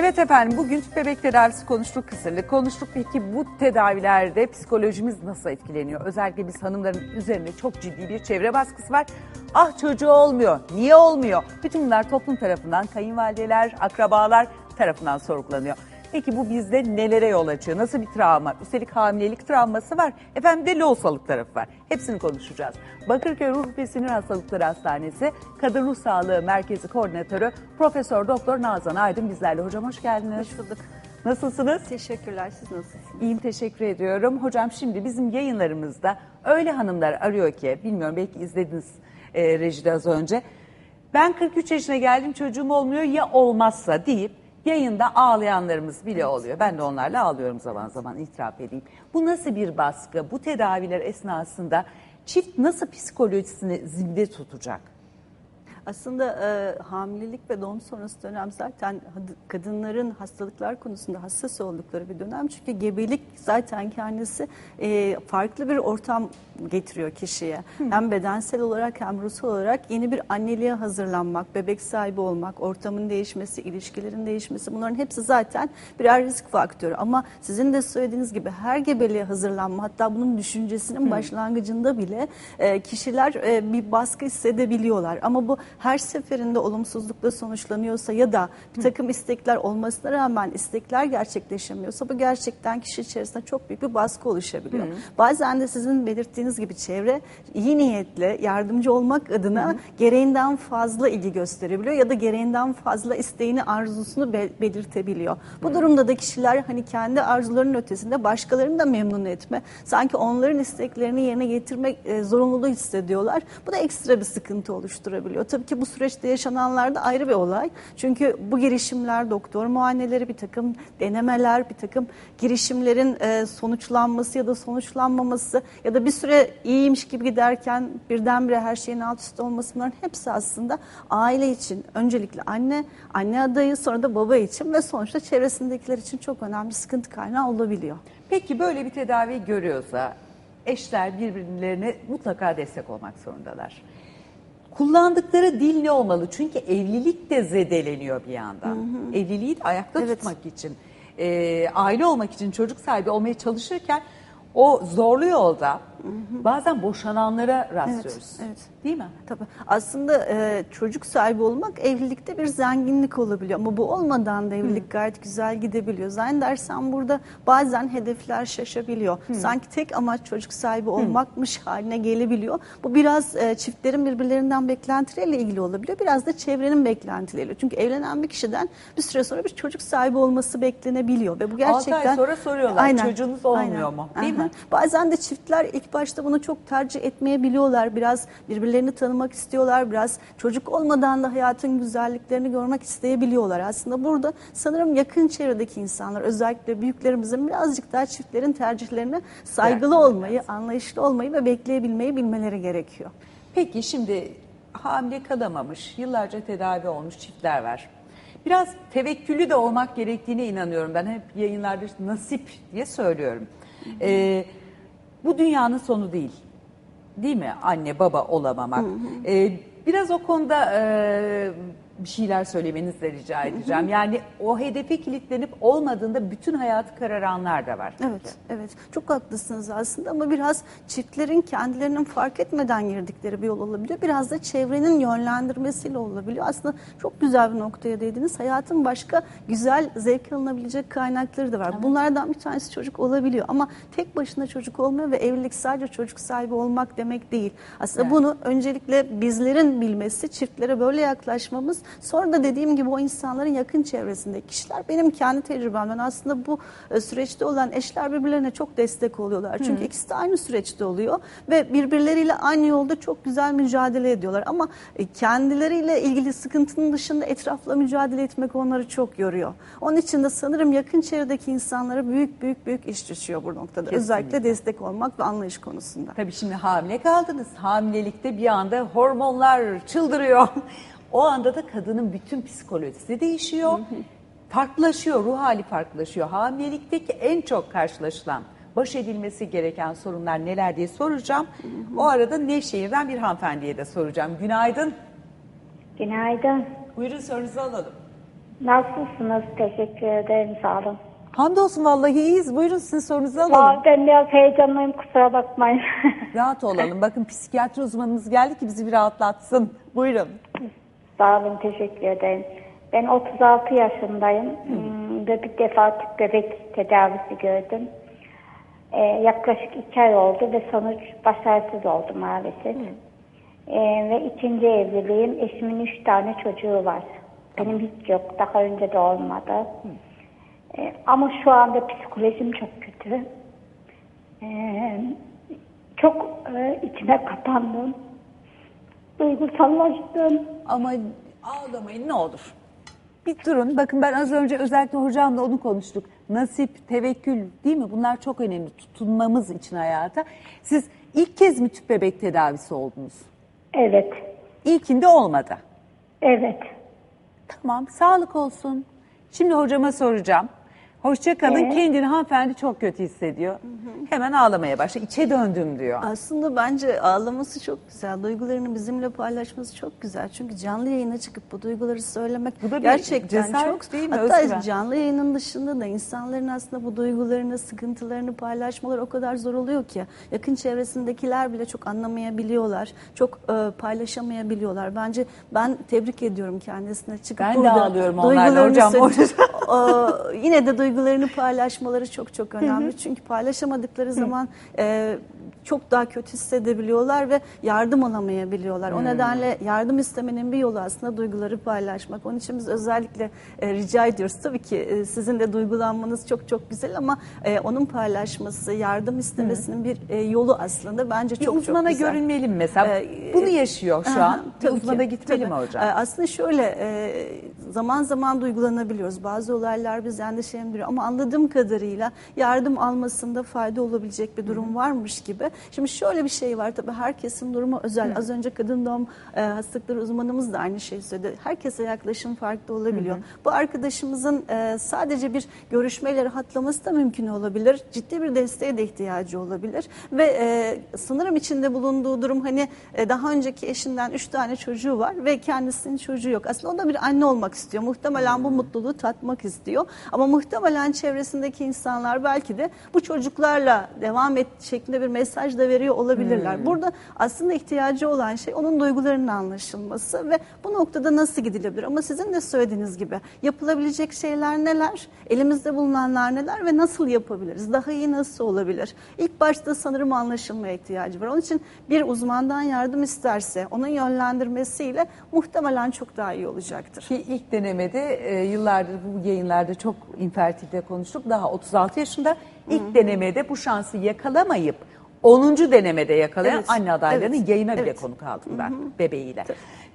Evet efendim bugün tüp bebek tedavisi konuştuk, kısırlık konuştuk. Peki bu tedavilerde psikolojimiz nasıl etkileniyor? Özellikle biz hanımların üzerinde çok ciddi bir çevre baskısı var. Ah çocuğu olmuyor, niye olmuyor? Bütün bunlar toplum tarafından, kayınvalideler, akrabalar tarafından sorgulanıyor. Peki bu bizde nelere yol açıyor? Nasıl bir travma? Üstelik hamilelik travması var. Efendim de lohusalık tarafı var. Hepsini konuşacağız. Bakırköy Ruh ve Sinir Hastalıkları Hastanesi Kadın Ruh Sağlığı Merkezi Koordinatörü Profesör Doktor Nazan Aydın bizlerle. Hocam hoş geldiniz. Hoş bulduk. Nasılsınız? Teşekkürler. Siz nasılsınız? İyiyim teşekkür ediyorum. Hocam şimdi bizim yayınlarımızda öyle hanımlar arıyor ki bilmiyorum belki izlediniz e, rejide az önce. Ben 43 yaşına geldim çocuğum olmuyor ya olmazsa deyip yayında ağlayanlarımız bile oluyor. Ben de onlarla ağlıyorum zaman zaman itiraf edeyim. Bu nasıl bir baskı? Bu tedaviler esnasında çift nasıl psikolojisini zinde tutacak? Aslında e, hamilelik ve doğum sonrası dönem zaten kadınların hastalıklar konusunda hassas oldukları bir dönem. Çünkü gebelik zaten kendisi e, farklı bir ortam getiriyor kişiye. Hem bedensel olarak hem ruhsal olarak yeni bir anneliğe hazırlanmak, bebek sahibi olmak, ortamın değişmesi, ilişkilerin değişmesi bunların hepsi zaten birer risk faktörü. Ama sizin de söylediğiniz gibi her gebeliğe hazırlanma hatta bunun düşüncesinin başlangıcında bile e, kişiler e, bir baskı hissedebiliyorlar. Ama bu her seferinde olumsuzlukla sonuçlanıyorsa ya da bir takım istekler olmasına rağmen istekler gerçekleşemiyorsa bu gerçekten kişi içerisinde çok büyük bir baskı oluşabiliyor. Bazen de sizin belirttiğiniz gibi çevre iyi niyetle yardımcı olmak adına gereğinden fazla ilgi gösterebiliyor ya da gereğinden fazla isteğini arzusunu be- belirtebiliyor. Bu durumda da kişiler hani kendi arzularının ötesinde başkalarını da memnun etme, sanki onların isteklerini yerine getirmek e, zorunluluğu hissediyorlar. Bu da ekstra bir sıkıntı oluşturabiliyor. Tabii ki bu süreçte yaşananlar da ayrı bir olay. Çünkü bu girişimler, doktor muayeneleri, bir takım denemeler, bir takım girişimlerin e, sonuçlanması ya da sonuçlanmaması ya da bir süre iyiymiş gibi giderken birdenbire her şeyin alt üst olması bunların hepsi aslında aile için öncelikle anne, anne adayı sonra da baba için ve sonuçta çevresindekiler için çok önemli sıkıntı kaynağı olabiliyor. Peki böyle bir tedavi görüyorsa eşler birbirlerine mutlaka destek olmak zorundalar. Kullandıkları dil ne olmalı? Çünkü evlilik de zedeleniyor bir yandan. Evliliği de ayakta Evet. tutmak için, e, aile olmak için, çocuk sahibi olmaya çalışırken o zorlu yolda bazen boşananlara rastlıyoruz. evet. Değil mi? Tabii. Aslında e, çocuk sahibi olmak evlilikte bir zenginlik olabiliyor ama bu olmadan da evlilik gayet güzel gidebiliyor. Zannedersem burada bazen hedefler şaşabiliyor. Sanki tek amaç çocuk sahibi olmakmış haline gelebiliyor. Bu biraz e, çiftlerin birbirlerinden beklentileriyle ilgili olabiliyor. Biraz da çevrenin beklentileriyle. Çünkü evlenen bir kişiden bir süre sonra bir çocuk sahibi olması beklenebiliyor ve bu Altı ay gerçekten sonra soruyorlar, "Çocuğunuz olmuyor mu?" Değil mi? Bazen de çiftler ilk başta bunu çok tercih etmeyebiliyorlar. Biraz birbirlerini tanımak istiyorlar. Biraz çocuk olmadan da hayatın güzelliklerini görmek isteyebiliyorlar. Aslında burada sanırım yakın çevredeki insanlar özellikle büyüklerimizin birazcık daha çiftlerin tercihlerine saygılı Bırakmaları olmayı, anlayışlı olmayı ve bekleyebilmeyi bilmeleri gerekiyor. Peki şimdi hamile kalamamış, yıllarca tedavi olmuş çiftler var. Biraz tevekkülü de olmak gerektiğine inanıyorum. Ben hep yayınlarda nasip diye söylüyorum. Ee, bu dünyanın sonu değil. Değil mi? Anne baba olamamak. Ee, biraz o konuda e, bir şeyler söylemenizi de rica edeceğim. Yani o hedefe kilitlenip olmadığında bütün hayatı kararanlar da var. Evet, evet. Çok haklısınız aslında ama biraz çiftlerin kendilerinin fark etmeden girdikleri bir yol olabiliyor. Biraz da çevrenin yönlendirmesiyle olabiliyor. Aslında çok güzel bir noktaya değdiniz. Hayatın başka güzel, zevk alınabilecek kaynakları da var. Bunlardan bir tanesi çocuk olabiliyor ama tek başına çocuk olmuyor ve evlilik sadece çocuk sahibi olmak demek değil. Aslında Evet. bunu öncelikle bizlerin bilmesi, çiftlere böyle yaklaşmamız, sonra da dediğim gibi o insanların yakın çevresindeki kişiler. Benim kendi tecrübemden aslında bu e, süreçte olan eşler birbirlerine çok destek oluyorlar. Çünkü ikisi de aynı süreçte oluyor ve birbirleriyle aynı yolda çok güzel mücadele ediyorlar. Ama e, kendileriyle ilgili sıkıntının dışında etrafla mücadele etmek onları çok yoruyor. Onun için de sanırım yakın çevredeki insanlara büyük büyük büyük iş düşüyor bu noktada. Kesinlikle. Özellikle destek olmak ve anlayış konusunda. Tabii şimdi hamile kaldınız. Hamilelikte bir anda hormonlar çıldırıyor. O anda da kadının bütün psikolojisi değişiyor. Farklılaşıyor, ruh hali farklılaşıyor. Hamilelikteki en çok karşılaşılan, baş edilmesi gereken sorunlar neler diye soracağım. O arada Nevşehir'den bir hanımefendiye de soracağım. Günaydın. Günaydın. Buyurun sorunuzu alalım. Nasılsınız? Teşekkür ederim. Sağ olun. Hamdolsun vallahi iyiyiz. Buyurun sizin sorunuzu alalım. Aa, ben biraz heyecanlıyım. Kusura bakmayın. Rahat olalım. Bakın psikiyatri uzmanımız geldi ki bizi bir rahatlatsın. Buyurun. Sağ olun. Teşekkür ederim. Ben 36 yaşındayım. Hmm, Ve bir defa tüp bebek tedavisi gördüm. Ee, yaklaşık 2 ay oldu ve sonuç başarısız oldu maalesef. Ee, ve ikinci evliliğim. Eşimin 3 tane çocuğu var. Benim hiç yok. Daha önce de olmadı. Ee, ama şu anda psikolojim çok kötü. Ee, çok e, içine kapandım. Duygusallaştım. Ama ağlamayın ne olur. Bir durun. Bakın ben az önce özellikle hocamla onu konuştuk. Nasip, tevekkül değil mi? Bunlar çok önemli tutunmamız için hayata. Siz ilk kez mi tüp bebek tedavisi oldunuz? Evet, İlkinde olmadı. evet. Tamam, sağlık olsun. Şimdi hocama soracağım. Hoşça kalın. Ee? Kendini hanımefendi çok kötü hissediyor. Hemen ağlamaya başla. İçe döndüm diyor. Aslında bence ağlaması çok güzel. Duygularını bizimle paylaşması çok güzel. Çünkü canlı yayına çıkıp bu duyguları söylemek Bu da gerçekten cesaret çok. değil mi, Hatta Özgüven? canlı yayının dışında da insanların aslında bu duygularını, sıkıntılarını paylaşmaları o kadar zor oluyor ki. Yakın çevresindekiler bile çok anlamayabiliyorlar. Çok e, paylaşamayabiliyorlar. Bence ben tebrik ediyorum kendisine çıkıp Ben de burada ağlıyorum onlarla duygularını hocam. söyleyip- Ee, yine de duygularını paylaşmaları çok çok önemli. Çünkü paylaşamadıkları zaman e, çok daha kötü hissedebiliyorlar ve yardım alamayabiliyorlar. O nedenle yardım istemenin bir yolu aslında duyguları paylaşmak. Onun için biz özellikle e, rica ediyoruz. Tabii ki e, sizin de duygulanmanız çok çok güzel ama e, onun paylaşması, yardım istemesinin bir e, yolu aslında bence Bir çok uzmana çok güzel. görünmeli mi mesela? Ee, Bunu yaşıyor şu Aha, an. Bir uzmana ki, gitmeli tabii. mi hocam? Ee, Aslında şöyle e, zaman zaman duygulanabiliyoruz. Bazı olaylar bizi endişelendiriyor ama anladığım kadarıyla yardım almasında fayda olabilecek bir durum varmış gibi. Şimdi şöyle bir şey var tabii herkesin durumu özel. Az önce kadın doğum e, hastalıkları uzmanımız da aynı şeyi söyledi. Herkese yaklaşım farklı olabiliyor. Bu arkadaşımızın e, sadece bir görüşmeyle rahatlaması da mümkün olabilir. Ciddi bir desteğe de ihtiyacı olabilir ve e, sanırım içinde bulunduğu durum hani e, daha önceki eşinden üç tane çocuğu var ve kendisinin çocuğu yok. Aslında o da bir anne olmak istiyor. Muhtemelen bu mutluluğu tatmak istiyor. Ama muhtemelen çevresindeki insanlar belki de bu çocuklarla devam et şeklinde bir mesaj da veriyor olabilirler. Burada aslında ihtiyacı olan şey onun duygularının anlaşılması ve bu noktada nasıl gidilebilir? Ama sizin de söylediğiniz gibi yapılabilecek şeyler neler? Elimizde bulunanlar neler ve nasıl yapabiliriz? Daha iyi nasıl olabilir? İlk başta sanırım anlaşılmaya ihtiyacı var. Onun için bir uzmandan yardım isterse onun yönlendirmesiyle muhtemelen çok daha iyi olacaktır. Ki ilk denemede e, yıllardır bu yayınlarda çok infertilde konuştuk. Daha 36 yaşında ilk denemede bu şansı yakalamayıp 10. denemede yakalayan Evet, anne adaylarını evet, yayına bile evet. konuk aldım ben bebeğiyle.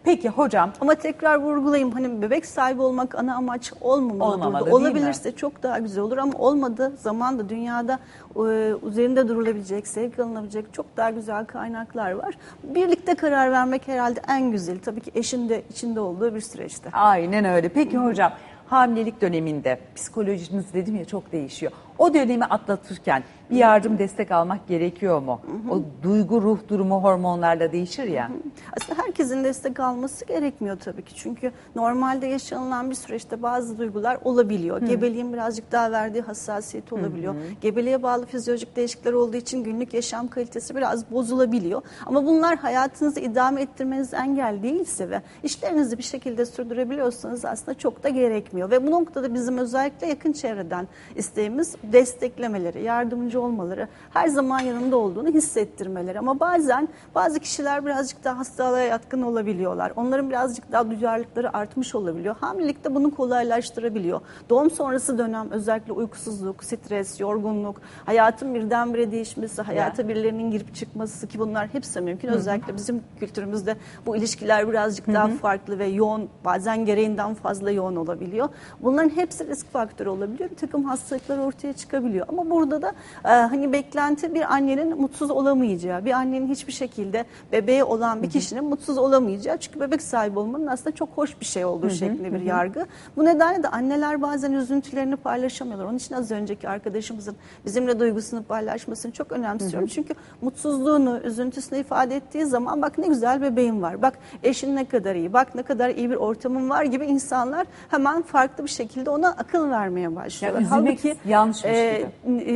Peki hocam Ama tekrar vurgulayayım hani bebek sahibi olmak ana amaç olmamalı, Olmamalı, burada. değil mi? Olabilirse çok daha güzel olur ama olmadığı zaman da dünyada e, üzerinde durulabilecek, sevgi alınabilecek çok daha güzel kaynaklar var. Birlikte karar vermek herhalde en güzeli. Tabii ki eşin de içinde olduğu bir süreçte. aynen öyle. Peki hocam hamilelik döneminde psikolojiniz dedim ya çok değişiyor. O dönemi atlatırken bir yardım destek almak gerekiyor mu? O duygu ruh durumu hormonlarla değişir ya. Aslında herkesin destek alması gerekmiyor tabii ki. Çünkü normalde yaşanılan bir süreçte bazı duygular olabiliyor. Gebeliğin birazcık daha verdiği hassasiyet olabiliyor. Gebeliğe bağlı fizyolojik değişiklikler olduğu için günlük yaşam kalitesi biraz bozulabiliyor. Ama bunlar hayatınızı idame ettirmeniz engel değilse ve işlerinizi bir şekilde sürdürebiliyorsanız aslında çok da gerekmiyor. Ve bu noktada bizim özellikle yakın çevreden isteğimiz desteklemeleri, yardımcı olmaları, her zaman yanında olduğunu hissettirmeleri. Ama bazen bazı kişiler birazcık daha hastalığa yatkın olabiliyorlar. Onların birazcık daha duyarlılıkları artmış olabiliyor. Hamilelik de bunu kolaylaştırabiliyor. Doğum sonrası dönem özellikle uykusuzluk, stres, yorgunluk, hayatın birdenbire değişmesi, hayata birilerinin girip çıkması ki bunlar hepsi mümkün. Özellikle bizim kültürümüzde bu ilişkiler birazcık daha farklı ve yoğun, bazen gereğinden fazla yoğun olabiliyor. Bunların hepsi risk faktörü olabiliyor. Bir takım hastalıklar ortaya çıkabiliyor. Ama burada da e, hani beklenti bir annenin mutsuz olamayacağı, bir annenin hiçbir şekilde bebeği olan bir kişinin mutsuz olamayacağı. Çünkü bebek sahibi olmanın aslında çok hoş bir şey olduğu şeklinde bir yargı. Bu nedenle de anneler bazen üzüntülerini paylaşamıyorlar. Onun için az önceki arkadaşımızın bizimle duygusunu paylaşmasını çok önemsiyorum. Çünkü mutsuzluğunu, üzüntüsünü ifade ettiği zaman bak ne güzel bebeğim var. Bak eşin ne kadar iyi. Bak ne kadar iyi bir ortamım var gibi insanlar hemen farklı bir şekilde ona akıl vermeye başlıyorlar. Ya üzülmek yanlışmış e, e,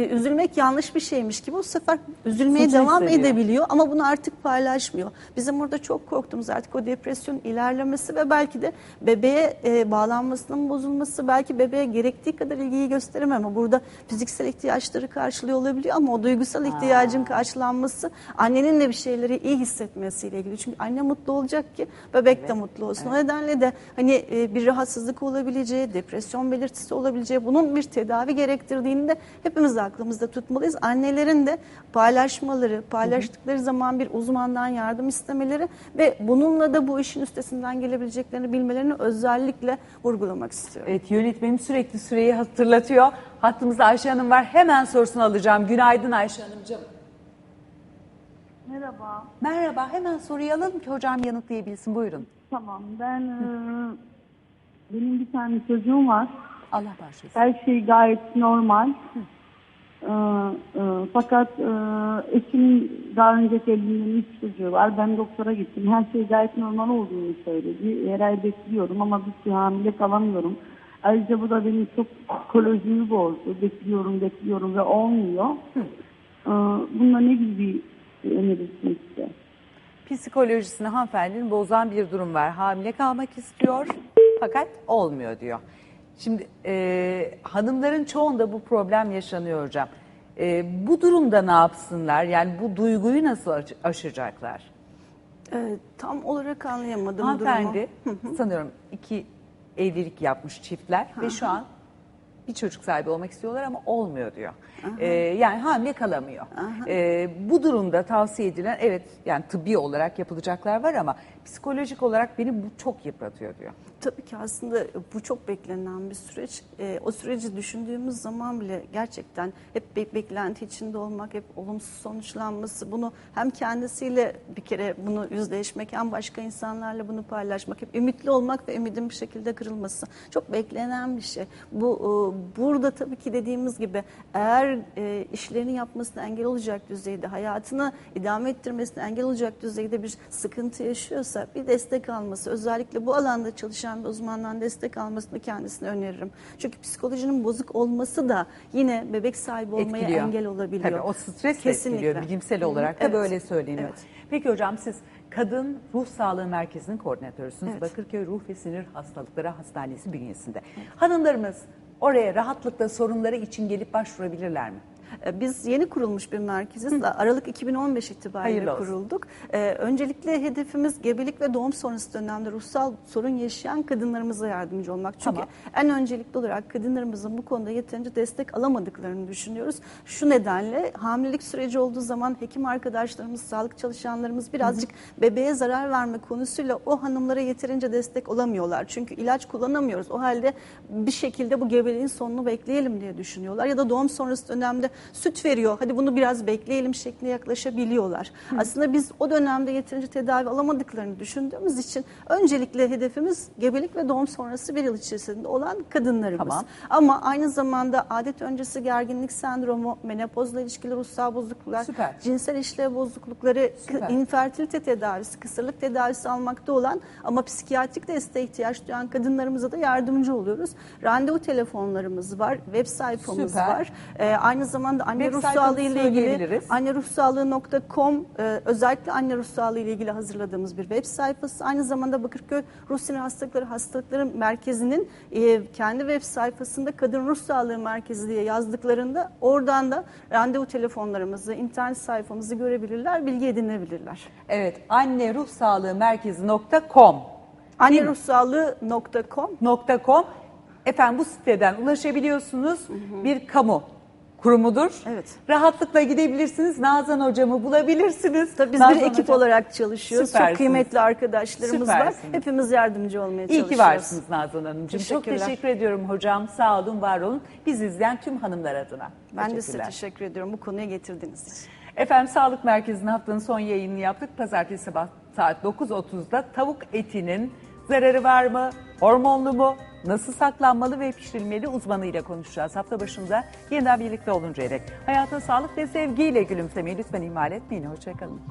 üzülmek yanlış bir şeymiş gibi bu sefer üzülmeye Suç devam hissediyor. edebiliyor ama bunu artık paylaşmıyor. Bizim burada çok korktuğumuz artık o depresyon ilerlemesi ve belki de bebeğe e, bağlanmasının bozulması, belki bebeğe gerektiği kadar ilgiyi gösterememe. Burada fiziksel ihtiyaçları karşılıyor olabiliyor ama o duygusal ihtiyacın karşılanması annenin de bir şeyleri iyi hissetmesiyle ilgili. Çünkü anne mutlu olacak ki bebek de mutlu olsun. O nedenle de hani e, bir rahatsızlık olabileceği, depresyon belirtisi olabileceği, bunun bir tedavi gerektirdiğini de hepimiz aklımızda tutmalıyız. Annelerin de paylaşmaları, paylaştıkları zaman bir uzmandan yardım istemeleri ve bununla da bu işin üstesinden gelebileceklerini bilmelerini özellikle vurgulamak istiyorum. Evet yönetmenim sürekli süreyi hatırlatıyor. Hattımızda Ayşe Hanım var. Hemen sorusunu alacağım. Günaydın Ayşe Hanımcığım. Merhaba. Merhaba. Hemen soruyu alalım ki hocam yanıtlayabilsin. Buyurun. Tamam. Ben e, benim bir tane çocuğum var. Allah bağışlasın. Her şey gayet normal. E, e, fakat e, eşimin daha önceki elinden üç çocuğu var. Ben doktora gittim. Her şey gayet normal olduğunu söyledi. Her ay bekliyorum ama bir şey hamile kalamıyorum. Ayrıca bu da benim çok psikolojimi bozdu. Bekliyorum, bekliyorum ve olmuyor. E, bununla ne gibi bir önerirsiniz size? Psikolojisini hanımefendinin bozan bir durum var. Hamile kalmak istiyor fakat olmuyor diyor. Şimdi e, hanımların çoğunda bu problem yaşanıyor hocam. E, bu durumda ne yapsınlar? Yani bu duyguyu nasıl aş- aşacaklar? Ee, tam olarak anlayamadım Hanımefendi durumu. sanıyorum iki evlilik yapmış çiftler ve şu an bir çocuk sahibi olmak istiyorlar ama olmuyor diyor. Ee, yani hamile kalamıyor. Ee, bu durumda tavsiye edilen evet yani tıbbi olarak yapılacaklar var ama psikolojik olarak beni bu çok yıpratıyor diyor. Tabii ki aslında bu çok beklenen bir süreç. Ee, o süreci düşündüğümüz zaman bile gerçekten hep bir beklenti içinde olmak, hep olumsuz sonuçlanması, bunu hem kendisiyle bir kere bunu yüzleşmek, hem başka insanlarla bunu paylaşmak, hep ümitli olmak ve ümidin bir şekilde kırılması çok beklenen bir şey. Bu e, burada tabii ki dediğimiz gibi eğer e, işlerini yapmasına engel olacak düzeyde, hayatını idame ettirmesine engel olacak düzeyde bir sıkıntı yaşıyorsa bir destek alması, özellikle bu alanda çalışan bir uzmandan destek almasını kendisine öneririm. Çünkü psikolojinin bozuk olması da yine bebek sahibi olmaya Etkiliyor. engel olabiliyor. Tabii o stres de Kesinlikle. etkiliyor bilimsel olarak da Evet. böyle söyleniyor. Evet. Peki hocam siz Kadın Ruh Sağlığı Merkezi'nin koordinatörüsünüz. Evet. Bakırköy Ruh ve Sinir Hastalıkları Hastanesi bünyesinde. Hanımlarımız oraya rahatlıkla sorunları için gelip başvurabilirler mi? Ee, Biz yeni kurulmuş bir merkeziz. Aralık 2015 itibariyle Hayırlı olsun. kurulduk. Ee, öncelikle hedefimiz gebelik ve doğum sonrası dönemde ruhsal sorun yaşayan kadınlarımıza yardımcı olmak. Çünkü Tamam. en öncelikli olarak kadınlarımızın bu konuda yeterince destek alamadıklarını düşünüyoruz. Şu nedenle hamilelik süreci olduğu zaman hekim arkadaşlarımız, sağlık çalışanlarımız birazcık bebeğe zarar verme konusuyla o hanımlara yeterince destek olamıyorlar. Çünkü ilaç kullanamıyoruz. O halde bir şekilde bu gebeliğin sonunu bekleyelim diye düşünüyorlar. Ya da doğum sonrası dönemde süt veriyor. Hadi bunu biraz bekleyelim şeklinde yaklaşabiliyorlar. Aslında biz o dönemde yeterince tedavi alamadıklarını düşündüğümüz için öncelikle hedefimiz gebelik ve doğum sonrası bir yıl içerisinde olan kadınlarımız. Tamam. Ama aynı zamanda adet öncesi gerginlik sendromu, menopozla ilişkili ruhsal bozukluklar, Süper. cinsel işlev bozuklukları, Süper. infertilite tedavisi, kısırlık tedavisi almakta olan ama psikiyatrik desteğe ihtiyaç duyan kadınlarımıza da yardımcı oluyoruz. Randevu telefonlarımız var, web sayfamız Süper. var. Ee, aynı zamanda anne Web ruh sağlığı ile ilgili söyleyebiliriz. anneruhsağlığı.com e, özellikle anne ruh sağlığı ile ilgili hazırladığımız bir web sayfası. Aynı zamanda Bakırköy Ruh Sinir Hastalıkları Hastalıkları Merkezi'nin e, kendi web sayfasında Kadın Ruh Sağlığı Merkezi diye yazdıklarında oradan da randevu telefonlarımızı, internet sayfamızı görebilirler, bilgi edinebilirler. Evet anne ruh sağlığı merkezi.com Anneruhsağlığı.com .com Efendim bu siteden ulaşabiliyorsunuz. Bir kamu kurumudur. Evet. Rahatlıkla gidebilirsiniz. Nazan hocamı bulabilirsiniz. Tabii biz Nazan bir ekip hocam- olarak çalışıyoruz. Süpersiniz. Çok kıymetli arkadaşlarımız Süpersiniz. var. Hepimiz yardımcı olmaya İyi çalışıyoruz. ki varsınız Nazan Hanımcığım. Çok teşekkür ediyorum hocam. Sağ olun, var olun. Biz izleyen tüm hanımlar adına. Ben de size teşekkür ediyorum bu konuya getirdiğiniz için. Efendim Sağlık Merkezi'nin haftanın son yayınını yaptık. Pazartesi sabah saat 9.30'da tavuk etinin zararı var mı? Hormonlu mu? Nasıl saklanmalı ve pişirilmeli uzmanıyla konuşacağız. Hafta başında yeniden birlikte oluncaya dek. Hayata sağlık ve sevgiyle gülümsemeyi lütfen ihmal etmeyin. Hoşçakalın.